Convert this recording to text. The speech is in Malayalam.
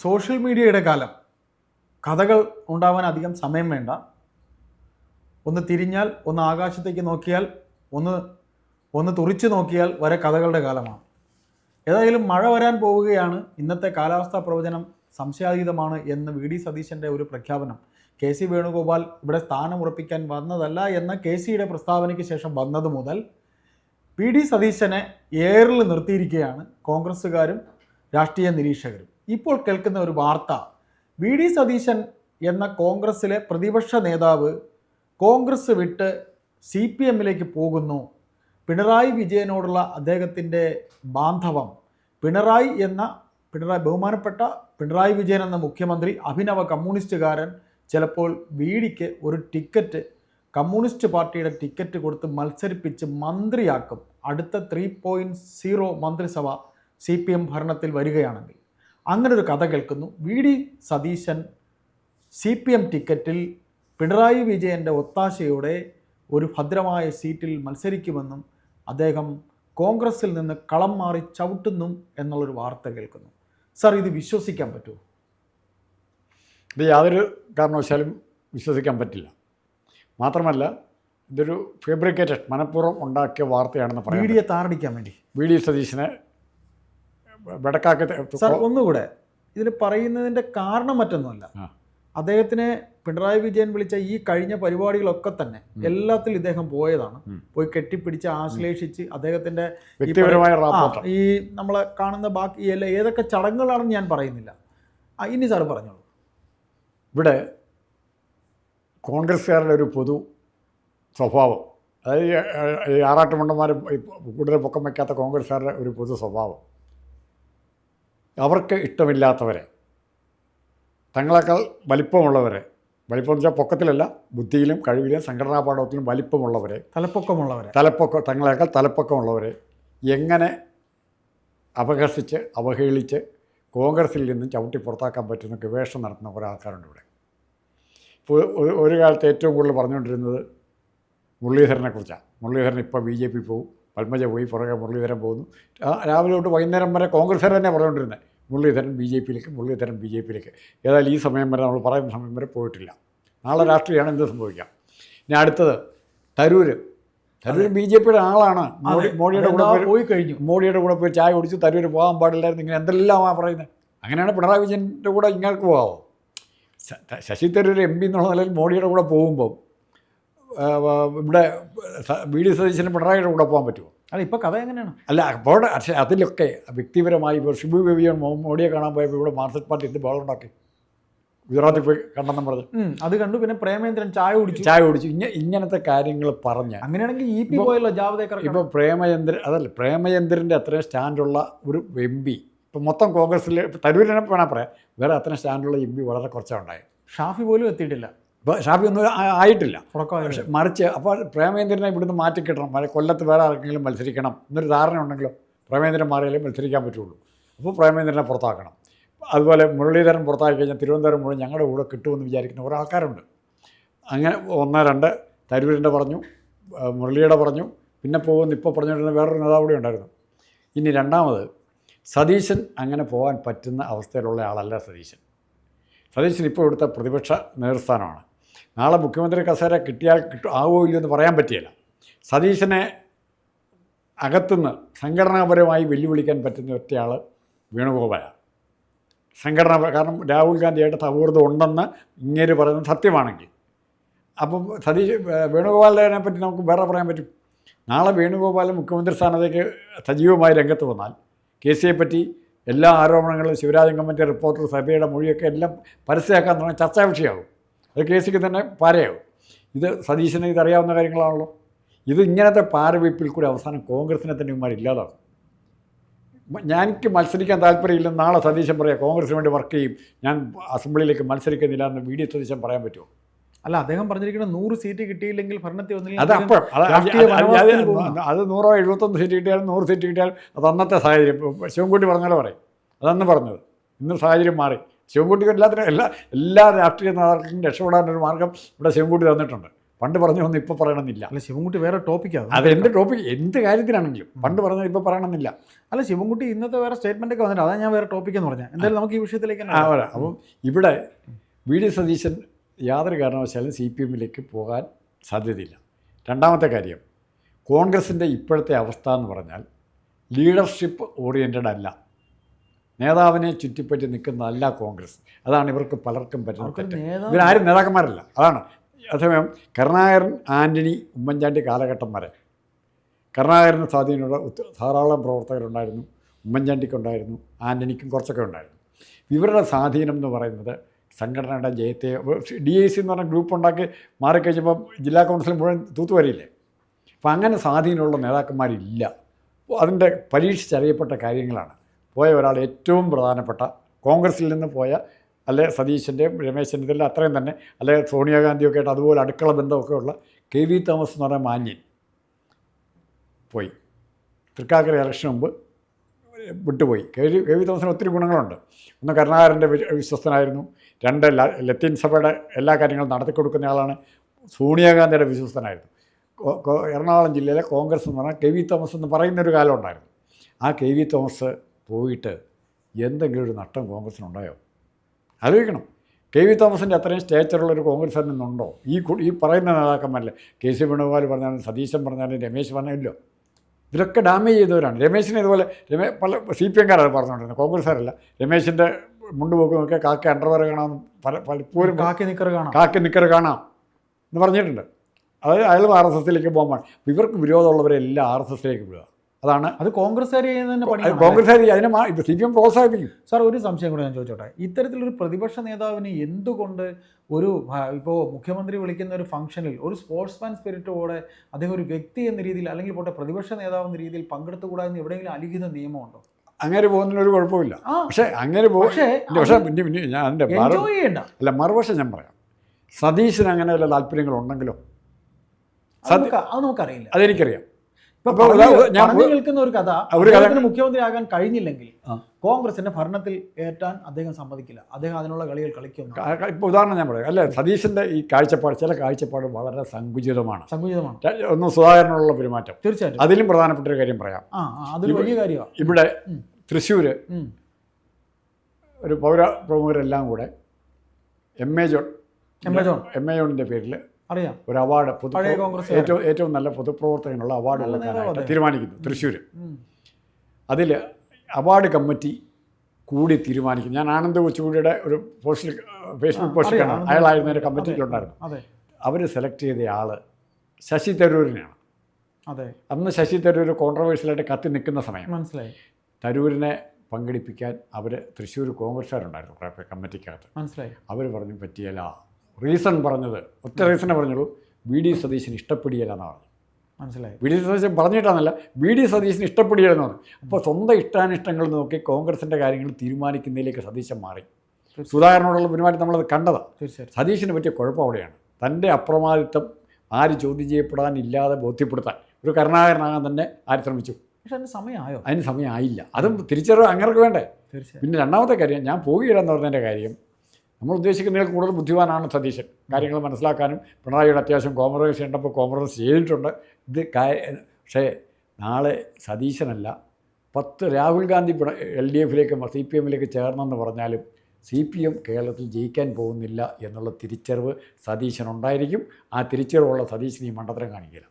സോഷ്യൽ മീഡിയയുടെ കാലം കഥകൾ ഉണ്ടാവാൻ അധികം സമയം വേണ്ട. ഒന്ന് തിരിഞ്ഞാൽ ഒന്ന് ആകാശത്തേക്ക് നോക്കിയാൽ ഒന്ന് ഒന്ന് തുറിച്ചു നോക്കിയാൽ വരെ കഥകളുടെ കാലമാണ്. ഏതായാലും മഴ വരാൻ പോവുകയാണ്. ഇന്നത്തെ കാലാവസ്ഥാ പ്രവചനം സംശയാതീതമാണ് എന്ന് വി. ഡി. സതീശന്റെ ഒരു പ്രഖ്യാപനം. കെ. സി. വേണുഗോപാൽ ഇവിടെ സ്ഥാനമുറപ്പിക്കാൻ വന്നതല്ല എന്ന കെ. സിയുടെ പ്രസ്താവനയ്ക്ക് ശേഷം വന്നത് മുതൽ പി ഡി. സതീശനെ ഏറിൽ നിർത്തിയിരിക്കുകയാണ് കോൺഗ്രസ്സുകാരും രാഷ്ട്രീയ നിരീക്ഷകരും. ഇപ്പോൾ കേൾക്കുന്ന ഒരു വാർത്ത. വി. ഡി. സതീശൻ എന്ന കോൺഗ്രസ്സിലെ പ്രതിപക്ഷ നേതാവ് കോൺഗ്രസ് വിട്ട് സി. പി. എമ്മിലേക്ക് പോകുന്നു. പിണറായി വിജയനോടുള്ള അദ്ദേഹത്തിന്റെ ബാന്ധവം. പിണറായി എന്ന പിണറായി ബഹുമാനപ്പെട്ട പിണറായി വിജയൻ എന്ന മുഖ്യമന്ത്രി അഭിനവ കമ്മ്യൂണിസ്റ്റുകാരൻ ചിലപ്പോൾ വി. ഡിക്ക് ഒരു ടിക്കറ്റ് കമ്മ്യൂണിസ്റ്റ് പാർട്ടിയുടെ ടിക്കറ്റ് കൊടുത്ത് മത്സരിപ്പിച്ച് മന്ത്രിയാക്കും. അടുത്ത ത്രീ പോയിന്റ് സീറോ മന്ത്രിസഭ സി. പി. എം ഭരണത്തിൽ വരികയാണെങ്കിൽ. അങ്ങനെ ഒരു കഥ കേൾക്കുന്നു. V D Satheesan C P M ടിക്കറ്റിൽ പിണറായി വിജയന്റെ ഒത്താശയോടെ ഒരു ഭദ്രമായ സീറ്റിൽ മത്സരിക്കുമെന്നും അദ്ദേഹം കോൺഗ്രസിൽ നിന്ന് കളം മാറി ചവിട്ടുന്നു എന്നുള്ളൊരു വാർത്ത കേൾക്കുന്നു. സർ ഇത് വിശ്വസിക്കാൻ പറ്റുമോ? ഇത് യാതൊരു കാരണവശാലും വിശ്വസിക്കാൻ പറ്റില്ല. മാത്രമല്ല ഇതൊരു ഫേബ്രിക്കേറ്റഡ് മനഃപൂർവം ഉണ്ടാക്കിയ വാർത്തയാണെന്ന് പറയാം വീഡിയോ താറടിക്കാൻ വേണ്ടി. വി ഡി സതീശനെ വെടക്കാക്കി സാർ ഒന്നുകൂടെ. ഇതിൽ പറയുന്നതിന്റെ കാരണം മറ്റൊന്നുമല്ല. അദ്ദേഹത്തിന് പിണറായി വിജയൻ വിളിച്ച ഈ കഴിഞ്ഞ പരിപാടികളൊക്കെ തന്നെ എല്ലാത്തിലും ഇദ്ദേഹം പോയതാണ്. പോയി കെട്ടിപ്പിടിച്ച് ആശ്ലേഷിച്ച് അദ്ദേഹത്തിന്റെ ഈ നമ്മളെ കാണുന്ന ബാക്കി എല്ലാ ഏതൊക്കെ ചടങ്ങുകളാണെന്ന് ഞാൻ പറയുന്നില്ല. ഇനി സാർ പറഞ്ഞോളൂ. ഇവിടെ കോൺഗ്രസ്സുകാരുടെ ഒരു പൊതു സ്വഭാവം. അതായത് ഈ ആറാട്ടുമണ്ടന്മാർ കൂടുതൽ പൊക്കം വയ്ക്കാത്ത കോൺഗ്രസ്സുകാരുടെ ഒരു പൊതു സ്വഭാവം. അവർക്ക് ഇഷ്ടമില്ലാത്തവരെ തങ്ങളെക്കാൾ വലിപ്പമുള്ളവരെ വലിപ്പം എന്ന് വെച്ചാൽ പൊക്കത്തിലല്ല ബുദ്ധിയിലും കഴിവിലും സംഘടനാ പാഠത്തിലും വലിപ്പമുള്ളവരെ തലപ്പൊക്കമുള്ളവരെ. തലപ്പൊക്ക തങ്ങളെക്കാൾ തലപ്പൊക്കമുള്ളവരെ എങ്ങനെ അപഹസിച്ച് അവഹേളിച്ച് കോൺഗ്രസിൽ നിന്നും ചവിട്ടി പുറത്താക്കാൻ പറ്റുന്ന ഗവേഷണം നടത്തുന്ന കുറേ ആൾക്കാരുണ്ട് ഇവിടെ. ഇപ്പോൾ ഒരു ഒരു കാലത്ത് ഏറ്റവും കൂടുതൽ പറഞ്ഞുകൊണ്ടിരുന്നത് മുരളീധരനെ കുറിച്ചാണ്. മുരളീധരൻ ഇപ്പോൾ ബി ജെ പി പോകും പത്മജ പോയി പുറകെ മുരളീധരൻ പോകുന്നു. രാവിലെ തൊട്ട് വൈകുന്നേരം വരെ കോൺഗ്രസ്സുകാർ തന്നെ പറഞ്ഞുകൊണ്ടിരുന്നത്. മുരളീധരൻ ബി ജെ പിയിലേക്ക് മുരളീധരൻ ബി ജെ പിയിലേക്ക്. ഏതായാലും ഈ സമയം വരെ നമ്മൾ പറയുന്ന സമയം വരെ പോയിട്ടില്ല. നാളെ രാഷ്ട്രീയമാണ് എന്ത് സംഭവിക്കാം? ഇനി അടുത്തത് തരൂര്. തരൂർ ബി ജെ പിയുടെ ആളാണ്. മോഡി മോഡിയുടെ കൂടെ പോയി- കഴിഞ്ഞു. മോഡിയുടെ കൂടെ പോയി ചായ കുടിച്ച് തരൂർ പോകാൻ പാടില്ലായിരുന്നു. ഇങ്ങനെ എന്തെല്ലാമാണ് പറയുന്നത്? അങ്ങനെയാണ് പിണറായി വിജയന്റെ കൂടെ ഇങ്ങൾക്ക് പോകാവോ? ശശി തരൂർ എം പി എന്നുള്ള നിലയിൽ മോഡിയുടെ കൂടെ പോകുമ്പോൾ ആ, ഇവിടെ വി ഡി സതീശന് പിണറായിയുടെ കൂടെ പോകാൻ പറ്റുമോ? അല്ല ഇപ്പോൾ കഥ എങ്ങനെയാണ്? അല്ല അപ്പോൾ പക്ഷേ അതിലൊക്കെ വ്യക്തിപരമായി ഇപ്പോൾ ഷിബു ബേബിയോ മോഡിയെ കാണാൻ പോയപ്പോൾ ഇവിടെ മാർക്സിസ്റ്റ് പാർട്ടി എന്ത് ബോളുണ്ടാക്കി ഗുജറാത്തിൽ പോയി കണ്ടെന്നും പറഞ്ഞു. അത് കണ്ടു പിന്നെ പ്രേമേന്ദ്രൻ ചായ കുടിച്ചു. ചായ കുടിച്ചു. ഇങ്ങനെ ഇങ്ങനത്തെ കാര്യങ്ങൾ പറഞ്ഞ്. അങ്ങനെയാണെങ്കിൽ ഇ പി പോയല്ലോ ജാവദേക്കർ ഇപ്പോൾ പ്രേമചന്ദ്രൻ അതല്ല പ്രേമചന്ദ്രന്റെ അത്രയും സ്റ്റാൻഡുള്ള ഒരു എം പി. ഇപ്പം മൊത്തം കോൺഗ്രസ്സിൽ തരൂരിനെ വേണം പറയാം. വേറെ അത്രയും സ്റ്റാൻഡുള്ള എം പി വളരെ കുറച്ചാണ് ഉണ്ടായത്. ഷാഫി പോലും എത്തിയിട്ടില്ല. ഇപ്പോൾ ഷാഫി ഒന്നും ആയിട്ടില്ല. പക്ഷെ മറിച്ച് അപ്പോൾ പ്രേമേന്ദ്രനെ ഇവിടുന്ന് മാറ്റിക്കിട്ടണം. കൊല്ലത്ത് വേറെ ആർക്കെങ്കിലും മത്സരിക്കണം എന്നൊരു ധാരണ ഉണ്ടെങ്കിലോ പ്രേമേന്ദ്രൻ മാറിയാലേ മത്സരിക്കാൻ പറ്റുള്ളൂ. അപ്പോൾ പ്രേമേന്ദ്രനെ പുറത്താക്കണം. അതുപോലെ മുരളീധരൻ പുറത്താക്കി കഴിഞ്ഞാൽ തിരുവനന്തപുരം മുഴുവൻ ഞങ്ങളുടെ കൂടെ കിട്ടുമെന്ന് വിചാരിക്കുന്ന കുറേ ആൾക്കാരുണ്ട്. അങ്ങനെ ഒന്ന് രണ്ട് തരൂരിന്റെ പറഞ്ഞു മുരളിയുടെ പറഞ്ഞു പിന്നെ പോകുമെന്ന് ഇപ്പോൾ പറഞ്ഞുകൊണ്ടിരുന്ന വേറൊരു നേതാവ് കൂടി ഉണ്ടായിരുന്നു. ഇനി രണ്ടാമത് സതീശൻ അങ്ങനെ പോകാൻ പറ്റുന്ന അവസ്ഥയിലുള്ള ആളല്ല സതീശൻ. സതീശൻ ഇപ്പോൾ ഇവിടുത്തെ പ്രതിപക്ഷ നേതൃസ്ഥാനമാണ്. നാളെ മുഖ്യമന്ത്രി കസേര കിട്ടിയാൽ കിട്ടും ആവോ ഇല്ലയോ എന്ന് പറയാൻ പറ്റിയില്ല. സതീശനെ അകത്തുനിന്ന് സംഘടനാപരമായി വെല്ലുവിളിക്കാൻ പറ്റുന്ന ഒറ്റയാൾ വേണുഗോപാലാണ്. സംഘടന കാരണം രാഹുൽ ഗാന്ധിയായിട്ട് സൗഹൃദം ഉണ്ടെന്ന് ഇങ്ങനെ പറയുന്നത് സത്യമാണെങ്കിൽ. അപ്പം സതീഷ് വേണുഗോപാലിനെ പറ്റി നമുക്ക് വേറെ പറയാൻ പറ്റും. നാളെ വേണുഗോപാലൻ മുഖ്യമന്ത്രി സ്ഥാനത്തേക്ക് സജീവമായി രംഗത്ത് വന്നാൽ കെ സിയെ പറ്റി എല്ലാ ആരോപണങ്ങളും ശിവരാജൻ കമ്മിറ്റി റിപ്പോർട്ടർ സഭയുടെ മൊഴിയൊക്കെ എല്ലാം പരസ്യമാക്കാൻ തുടങ്ങി ചർച്ചാ വിഷയമാകും അത് കെ സിക്ക് തന്നെ പാരയാവും ഇത് സതീശന് ഇതറിയാവുന്ന കാര്യങ്ങളാണല്ലോ. ഇത് ഇങ്ങനത്തെ പാരവെപ്പിൽ കൂടി അവസാനം കോൺഗ്രസിനെ തന്നെ ഇമാർ ഇല്ലാതാവും ഞാൻ ഞാനിക്ക് മത്സരിക്കാൻ താല്പര്യമില്ലെന്ന് നാളെ സതീശൻ പറയാം കോൺഗ്രസിന് വേണ്ടി വർക്ക് ചെയ്യും. ഞാൻ അസംബ്ലിയിലേക്ക് മത്സരിക്കുന്നില്ല എന്ന് വി ഡി സതീശൻ പറയാൻ പറ്റുമോ? അല്ല അദ്ദേഹം പറഞ്ഞിരിക്കുന്ന നൂറ് സീറ്റ് കിട്ടിയില്ലെങ്കിൽ ഭരണത്തിൽ വന്നില്ല അത് അത് അത് നൂറോ എഴുപത്തൊന്ന് സീറ്റ് കിട്ടിയാലും നൂറ് സീറ്റ് കിട്ടിയാൽ അത് അന്നത്തെ സാഹചര്യം. ശിവൻകുട്ടി പറഞ്ഞാലോ പറയും. അതന്ന് പറഞ്ഞത്. ഇന്ന് സാഹചര്യം മാറി. ശിവൻകുട്ടിക്ക് എല്ലാത്തിനും എല്ലാ എല്ലാ രാഷ്ട്രീയ നേതാക്കൾക്കും രക്ഷപ്പെടാനൊരു മാർഗം ഇവിടെ ശിവൻകുട്ടി തന്നിട്ടുണ്ട്. പണ്ട് പറഞ്ഞൊന്നും ഇപ്പോൾ പറയണമെന്നില്ല. അല്ല ശിവൻകുട്ടി വേറെ ടോപ്പിക്കാണ് അത് എന്ത് ടോപ്പിക് എന്ത് കാര്യത്തിനാണെങ്കിലും പണ്ട് പറഞ്ഞത് ഇപ്പോൾ പറയണമെന്നില്ല. അല്ല ശിവൻകുട്ടി ഇന്നത്തെ വേറെ സ്റ്റേറ്റ്മെന്റ് ഒക്കെ വന്നിട്ട് അതാ ഞാൻ വേറെ ടോപ്പിക് എന്ന് പറഞ്ഞത് എന്തായാലും നമുക്ക് ഈ വിഷയത്തിലേക്ക് ആ അപ്പം ഇവിടെ വി ഡി സതീശൻ യാതൊരു കാരണവശാലും സി പി എമ്മിലേക്ക് പോകാൻ സാധ്യതയില്ല. രണ്ടാമത്തെ കാര്യം കോൺഗ്രസിന്റെ ഇപ്പോഴത്തെ അവസ്ഥ എന്ന് പറഞ്ഞാൽ ലീഡർഷിപ്പ് ഓറിയന്റഡ് അല്ല. നേതാവിനെ ചുറ്റിപ്പറ്റി നിൽക്കുന്നതല്ല കോൺഗ്രസ്. അതാണ് ഇവർക്ക് പലർക്കും പറ്റുന്ന തെറ്റ്. നേതാവ് ഇവരാരും നേതാക്കന്മാരല്ല. അതാണ്. അതേസമയം കരുണാകരൻ ആന്റണി ഉമ്മൻചാണ്ടി കാലഘട്ടം വരെ കരുണാകരന് സ്വാധീനമുള്ള ധാരാളം പ്രവർത്തകരുണ്ടായിരുന്നു. ഉമ്മൻചാണ്ടിക്കുണ്ടായിരുന്നു ആന്റണിക്കും കുറച്ചൊക്കെ ഉണ്ടായിരുന്നു. ഇവരുടെ സ്വാധീനം എന്ന് പറയുന്നത് സംഘടനയുടെ ജയത്തെ ഡി ഐ സി എന്ന് പറഞ്ഞ ഗ്രൂപ്പ് ഉണ്ടാക്കി മാറിക്കഴിഞ്ഞപ്പോൾ ജില്ലാ കൗൺസിൽ മുഴുവൻ തൂത്തുവരില്ലേ അപ്പം അങ്ങനെ സ്വാധീനമുള്ള നേതാക്കന്മാരില്ല. അപ്പോൾ അതിന്റെ പരീക്ഷിച്ചറിയപ്പെട്ട കാര്യങ്ങളാണ്. പോയ ഒരാൾ ഏറ്റവും പ്രധാനപ്പെട്ട കോൺഗ്രസിൽ നിന്ന് പോയ അല്ലെ സതീശന്റെയും രമേശ് ചെന്നിത്തല അത്രയും തന്നെ അല്ലെ സോണിയാഗാന്ധിയൊക്കെ ആയിട്ട് അതുപോലെ അടുക്കള ബന്ധമൊക്കെ ഉള്ള കെ വി തോമസ് എന്ന് പറഞ്ഞ മാന്യൻ പോയി. തൃക്കാക്കര ഇലക്ഷന് മുമ്പ് വിട്ടുപോയി. കെ വി കെ വി തോമസിന് ഒത്തിരി ഗുണങ്ങളുണ്ട്. ഒന്ന് കരുണാകരന്റെ വിശ്വസ്തനായിരുന്നു. രണ്ട് ലത്തീൻ സഭയുടെ എല്ലാ കാര്യങ്ങളും നടത്തിക്കൊടുക്കുന്ന ആളാണ് സോണിയാഗാന്ധിയുടെ വിശ്വസ്തനായിരുന്നു. എറണാകുളം ജില്ലയിലെ കോൺഗ്രസ് എന്ന് പറഞ്ഞാൽ കെ വി തോമസ് എന്ന് പറയുന്നൊരു കാലം ഉണ്ടായിരുന്നു. ആ കെ വി തോമസ് പോയിട്ട് എന്തെങ്കിലും ഒരു നഷ്ടം കോൺഗ്രസിനുണ്ടായോ ആലോചിക്കണം. കെ വി തോമസിന്റെ അത്രയും സ്റ്റേച്ചറുള്ള ഒരു കോൺഗ്രസ് നിന്നുണ്ടോ ഈ ഈ പറയുന്ന നേതാക്കന്മാരിൽ കെ സി വേണുഗോപാൽ പറഞ്ഞാലും സതീശൻ പറഞ്ഞാലും രമേശ് പറഞ്ഞില്ലോ ഇതൊക്കെ ഡാമേജ് ചെയ്തവരാണ്. രമേശിനെ ഇതുപോലെ രമേ പല സി പി എംകാരാണ് പറഞ്ഞുകൊണ്ടിരുന്നത്. കോൺഗ്രസ്സുകാരല്ല. രമേശിന്റെ മുണ്ട് പോക്ക് നോക്കിയാൽ കാക്ക അണ്ടർവെയർ കാണാം പല പലപ്പോഴും കാക്കി നിക്കർ കാണാം. കാക്കി നിക്കർ കാണാം എന്ന് പറഞ്ഞിട്ടുണ്ട്. അതായത് അയാൾ ആർ എസ് എസിലേക്ക് പോകാൻ ഇവർക്ക് വിരോധമുള്ളവരെല്ലാം ആർ എസ് എസിലേക്ക് വിടുക. അതാണ് അത് കോൺഗ്രസ്സുകാർ ചെയ്യുന്ന തന്നെ പണിയാണ് കോൺഗ്രസ്സുകാർ അതിനെ മാ- ഇത് സി പി എം പ്രോത്സാഹിപ്പിക്കും. സാർ ഒരു സംശയം കൂടെ ഞാൻ ചോദിച്ചോട്ടെ? ഇത്തരത്തിലൊരു പ്രതിപക്ഷ നേതാവിന് എന്തുകൊണ്ട് ഒരു ഇപ്പോൾ മുഖ്യമന്ത്രി വിളിക്കുന്ന ഒരു ഫംഗ്ഷനിൽ ഒരു സ്പോർട്സ്മാൻ സ്പിരിറ്റോടെ അദ്ദേഹം ഒരു വ്യക്തി എന്ന രീതിയിൽ അല്ലെങ്കിൽ പോട്ടെ പ്രതിപക്ഷ നേതാവ് എന്ന രീതിയിൽ പങ്കെടുത്തുകൂടാ എന്ന് എവിടെയെങ്കിലും അലിഖിത നിയമമുണ്ടോ? അങ്ങനെ പോകുന്നതിന് ഒരു കുഴപ്പമില്ല പക്ഷേ അങ്ങനെ പോകേ പക്ഷേ ഞാൻ അതിന്റെ അല്ല മറുവശം ഞാൻ പറയാം. സതീശന് അങ്ങനെ വല്ല താല്പര്യങ്ങളുണ്ടെങ്കിലോ? അത് നമുക്കറിയില്ല. അതെനിക്കറിയാം. പറഞ്ഞു- നിൽക്കുന്ന ഒരു കഥ അദ്ദേഹത്തിന് മുഖ്യമന്ത്രി ആകാൻ കഴിഞ്ഞില്ലെങ്കിൽ കോൺഗ്രസിന്റെ ഭരണത്തിൽ ഏറ്റാൻ അദ്ദേഹം സമ്മതിക്കില്ല. അദ്ദേഹം അതിനുള്ള കളികൾ കളിക്കുന്നു. ഇപ്പോൾ ഉദാഹരണം ഞാൻ പറയാം. അല്ലേ സതീശന്റെ ഈ കാഴ്ചപ്പാട് ചില കാഴ്ചപ്പാട് വളരെ സങ്കുചിതമാണ്. സങ്കുചിതമാണ്. ഒന്ന് സുധാകരനുള്ള പെരുമാറ്റം. തീർച്ചയായിട്ടും. അതിലും പ്രധാനപ്പെട്ട ഒരു കാര്യം പറയാം. അതൊരു വലിയ കാര്യമാണ് ഇവിടെ തൃശ്ശൂര്. ഒരു പൗര പ്രമുഖരെല്ലാം കൂടെ M. A. John M. A. John. M. A. ജോണിന്റെ പേരിൽ അറിയാം. ഒരു അവാർഡ് പൊതു ഏറ്റവും ഏറ്റവും നല്ല പൊതുപ്രവർത്തകനുള്ള അവാർഡ്. കൊടുക്കാനായിട്ട് തീരുമാനിക്കുന്നു തൃശ്ശൂർ അതിൽ അവാർഡ് കമ്മിറ്റി കൂടി തീരുമാനിക്കും ഞാൻ ആനന്ദ് കൊച്ചുകൂടിയുടെ ഒരു പോസ്റ്റിൽ ഫേസ്ബുക്ക് പോസ്റ്റിൽ കാണാം അയാളായിരുന്ന ഒരു കമ്മിറ്റിയിലുണ്ടായിരുന്നു അവർ സെലക്ട് ചെയ്ത ആൾ ശശി തരൂരിനെയാണ്. അതെ. അന്ന് ശശി തരൂർ കോൺട്രവേഴ്സ്യലായിട്ട് കത്തി നിൽക്കുന്ന സമയം മനസ്സിലായി. തരൂരിനെ പങ്കെടുപ്പിക്കാൻ അവർ തൃശ്ശൂർ കോൺഗ്രസ്സുകാരുണ്ടായിരുന്നു കമ്മിറ്റിക്കകത്ത്. മനസ്സിലായി. അവർ പറഞ്ഞു പറ്റിയല്ല. റീസൺ പറഞ്ഞത്. ഒറ്റ റീസണേ പറഞ്ഞുള്ളൂ. വി ഡി സതീശന് ഇഷ്ടപ്പെടുകയില്ല എന്നാണ് പറഞ്ഞു. മനസ്സിലായി. വി ഡി സതീശൻ പറഞ്ഞിട്ടാണല്ല വി ഡി സതീശന് ഇഷ്ടപ്പെടുകയെന്ന് പറഞ്ഞു. അപ്പോൾ സ്വന്തം ഇഷ്ടാനിഷ്ടങ്ങൾ നോക്കി കോൺഗ്രസിന്റെ കാര്യങ്ങൾ തീരുമാനിക്കുന്നതിലേക്ക് സതീശൻ മാറി. സുധാകരനോടുള്ള പെരുമാറ്റം നമ്മളത് കണ്ടതാണ് തീർച്ചയായും സതീശന് പറ്റിയ കുഴപ്പം അവിടെയാണ്. തന്റെ അപ്രമാദിത്വം ആര് ചോദ്യം ചെയ്യപ്പെടാൻ ഇല്ലാതെ ബോധ്യപ്പെടുത്താൻ. ഒരു കരുണാകരനാകാൻ തന്നെ ആര് ശ്രമിച്ചു? പക്ഷെ അതിന് സമയമായോ? അതിന് സമയമായില്ല. അതും തിരിച്ചറിവ് അങ്ങനെ വേണ്ടേ? തീർച്ചയായും. പിന്നെ രണ്ടാമത്തെ കാര്യം ഞാൻ പോവുകയില്ലെന്ന് പറഞ്ഞതിന്റെ കാര്യം നമ്മൾ ഉദ്ദേശിക്കുന്നതിൽ കൂടുതൽ ബുദ്ധിമാനാണ് സതീശൻ. കാര്യങ്ങൾ മനസ്സിലാക്കാനും പിണറായിയുടെ അത്യാവശ്യം കോംപ്രമൈസ് ചെയ്യേണ്ടപ്പോൾ കോംപ്രമൈസ് ചെയ്തിട്ടുണ്ട്. ഇത് പക്ഷേ നാളെ സതീശനല്ല പത്ത് രാഹുൽ ഗാന്ധി എൽ ഡി എഫിലേക്ക് സി പി എമ്മിലേക്ക് ചേർന്നെന്ന് പറഞ്ഞാലും സി പി എം കേരളത്തിൽ ജയിക്കാൻ പോകുന്നില്ല എന്നുള്ള തിരിച്ചറിവ് സതീശനുണ്ടായിരിക്കും. ആ തിരിച്ചറിവുള്ള സതീശൻ ഈ മണ്ഡലം കാണിക്കില്ല.